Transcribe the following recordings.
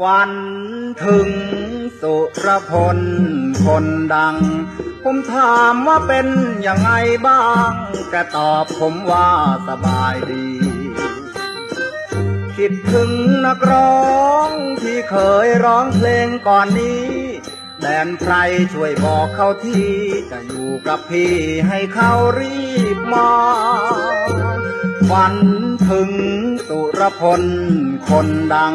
ฝันถึงสุรพลคนดัง ผมถามว่าเป็นยังไงบ้าง แกตอบผมว่าสบายดี คิดถึงนักร้องที่เคยร้องเพลงก่อนนี้ แดนไพรช่วยบอกเขาทีจะอยู่กับพี่ให้เขารีบมาฝันถึงสุรพลคนดัง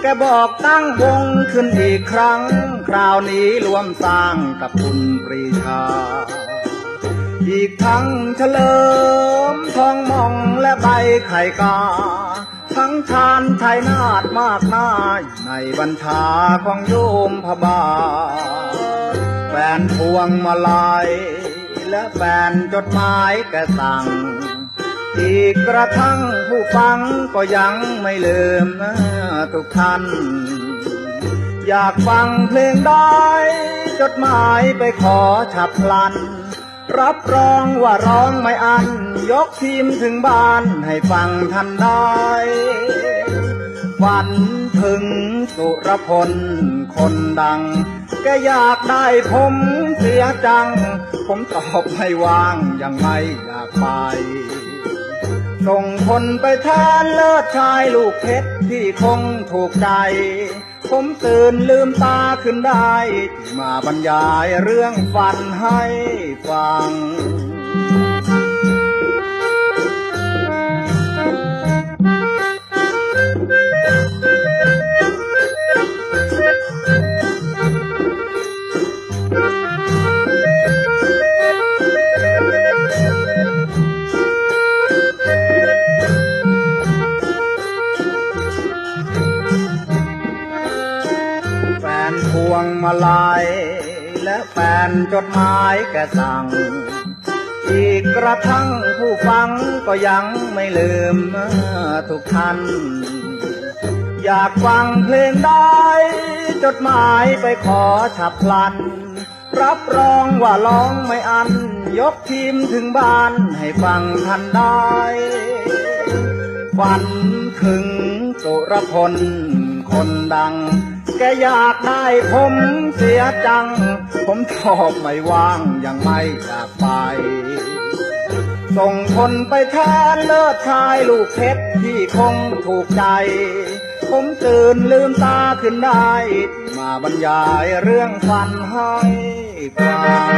แกบอกตั้งวงขึ้นอีกครั้ง คราวนี้รวมสร้างกับคุณปรีชา อีกทั้งเฉลิมทองมองและใบไข่กา ทั้งชาญชัยนาทมากหน้ายในบัญชาของโยมพบาแฟนพวงมาลัยและแฟนจดหมายแกสั่งอีกกระทั่งผู้ฟังก็ยังไม่ลืมทุกท่าน อยากฟังเพลงได้ จดหมายไปขอฉับพลัน รับรองว่าร้องไม่อัน ยกทีมถึงบ้านให้ฟังทันได้ฝันถึงสุรพลคนดัง แกอยากได้ผมเสียจัง ผมตอบไม่ว่างยังไม่อยากไปส่งคนไปแทนเลิศชายลูกเพชรที่คงถูกใจ ผมตื่นลืมตาขึ้นได้ มาบรรยายเรื่องฝันให้ฟัง วงมาลัยและแฟนจดหมายแกสั่ง อีกกระทั่งผู้ฟังก็ยังไม่ลืมทุกท่าน อยากฟังเพลงได้ จดหมายไปขอฉับพลัน รับรองว่าร้องไม่อัน ยกทีมถึงบ้านให้ฟังทันได้ฝันถึงสุรพลคนดัง แกอยากได้ผมเสียจัง ผมตอบไม่ว่างยังไม่อยากไป ส่งคนไปแทนเลิศชายลูกเพชรที่คงถูกใจ ผมตื่นลืมตาขึ้นได้ มาบรรยายเรื่องฝันให้ฟัง